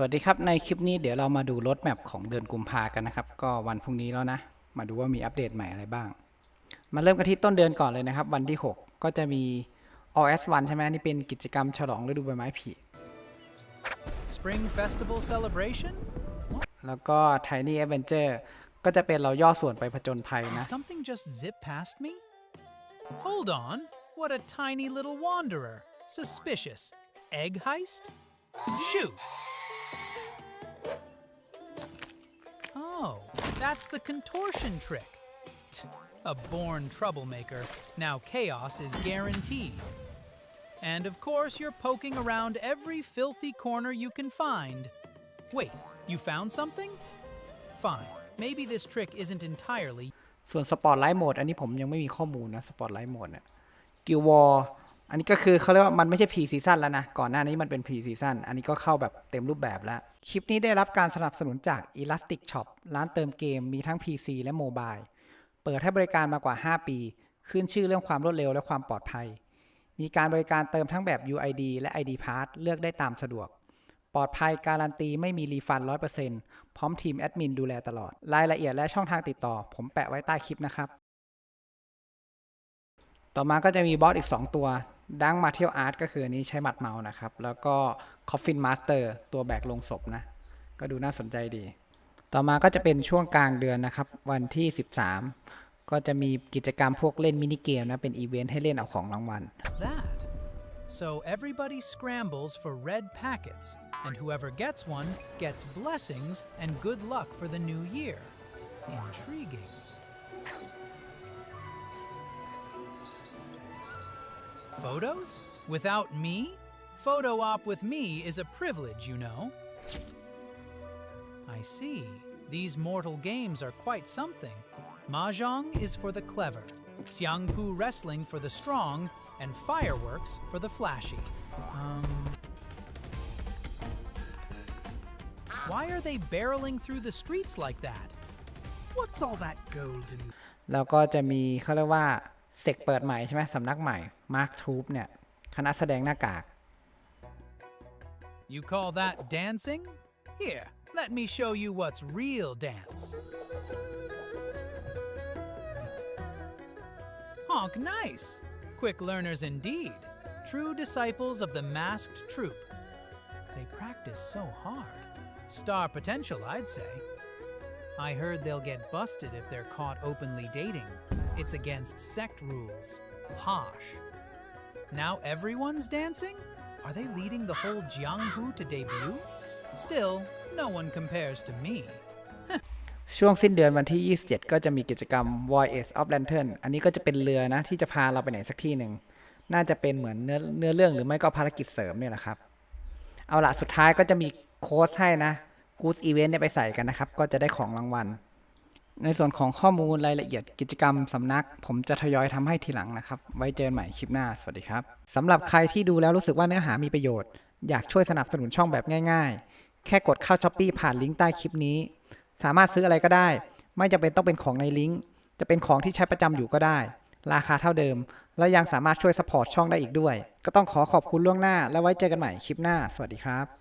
สวัสดีครับ ในคลิปนี้เดี๋ยวเรามาดูรถแมพของเดือนกุมภากันนะครับ ก็วันพรุ่งนี้แล้วนะ มาดูว่ามีอัปเดตใหม่อะไรบ้าง มาเริ่มกันที่ต้นเดือนก่อนเลยนะครับ วันที่ 6 ก็จะมี OS1 ใช่ไหมนี่เป็นกิจกรรมฉลองฤดูใบไม้ผลิ Spring Festival celebration? แล้วก็ Tiny Adventure ก็จะเป็นเราย่อส่วนไปผจญภัย Did นะ something just zip past me? Hold on. What a tiny little wanderer. Suspicious. Egg heist? Shoot. Oh, that's the contortion trick. Tch, A born troublemaker. Now chaos is guaranteed. And of course, you're poking around every filthy corner you can find. Wait, you found something? Fine. Maybe this trick isn't entirely ส่วนสปอร์ตไลท์โหมดอันนี้ผมยังไม่มีข้อมูลนะสปอร์ตไลท์โหมดเนี่ยกิลวอ อันนี้ก็คือเขาเรียกว่ามันไม่ใช่พรีซีซั่นแล้วนะ ก่อนหน้านี้มันเป็นพรีซีซั่นอันนี้ก็เข้าแบบเต็มรูปแบบแล้ว คลิปนี้ได้รับการสนับสนุนจาก Elastic Shop ร้านเติมเกมมีทั้ง PC และโมบายเปิดให้บริการมากว่า 5 ปี ขึ้นชื่อเรื่องความรวดเร็วและความปลอดภัย มีการบริการเติมทั้งแบบ UID และ ID Pass เลือกได้ตามสะดวก ปลอดภัยการันตีไม่มีรีฟัน100%พร้อมทีมแอดมินดูแลตลอด รายละเอียดและช่องทางติดต่อ ผมแปะไว้ใต้คลิปนะครับ ต่อมาก็จะมีบอสอีก 2 ตัว ดังมาเทียวอาร์ตก็คืออันนี้ใช้หมัดเมาส์นะครับ แล้วก็คอฟฟินมาสเตอร์ตัวแบกลงศพนะ ก็ดูน่าสนใจดี ต่อมาก็จะเป็นช่วงกลางเดือนนะครับ วันที่ 13 ก็จะมีกิจกรรมพวกเล่นมินิเกมนะ เป็นอีเวนต์ให้เล่นเอาของรางวัล So everybody scrambles for red packets, and whoever gets one gets blessings and good luck for the new year. Intriguing. Photos? Without me? Photo op with me is a privilege, you know. I see. These mortal games are quite something. Mahjong is for the clever, Xiangpu wrestling for the strong, and fireworks for the flashy. Um. Why are they barreling through the streets like that? What's all that gold and แล้วก็จะมีเขาเรียกว่า เซกเปิดใหม่ใช่ไหมสำนักใหม่มาร์คทูปเนี่ย คณะแสดงหน้ากาก You call that dancing? Here, let me show you what's real dance. Honk nice! Quick learners indeed. True disciples of the masked troupe. They practice so hard. Star potential, I'd say. I heard they'll get busted if they're caught openly dating. It's against sect rules. Harsh. Now everyone's dancing? Are they leading the whole Jianghu to debut? Still, no one compares to me. ช่วงสิ้นเดือนวันที่ 27 ก็จะมีกิจกรรม Voyage of Lantern อันนี้ก็จะเป็นเรือนะ ที่จะพาเราไปไหนสักที่หนึ่ง น่าจะเป็นเหมือนเนื้อเนื้อเรื่องหรือไม่ก็ภารกิจเสริมเนี่ยแหละครับ เอาละสุดท้ายก็จะมีโค้ดให้นะ Good Event เนี่ยไปใส่กันนะครับ ก็จะได้ของรางวัล ในส่วนของข้อมูลรายละเอียดกิจกรรมสำนัก ผมจะทยอยทำให้ทีหลังนะครับ ไว้เจอกันใหม่คลิปหน้า สวัสดีครับสำหรับใครที่ดูแล้วรู้สึกว่าเนื้อหามีประโยชน์ อยากช่วยสนับสนุนช่องแบบง่ายๆ แค่กดเข้าช้อปปีผ่านลิงก์ใต้คลิปนี้ สามารถซื้ออะไรก็ได้ ไม่จำเป็นต้องเป็นของในลิงก์ จะเป็นของที่ใช้ประจำอยู่ก็ได้ ราคาเท่าเดิม และยังสามารถช่วยสปอร์ตช่องได้อีกด้วย ก็ต้องขอขอบคุณล่วงหน้า แล้วไว้เจอกันใหม่คลิปหน้า สวัสดีครับ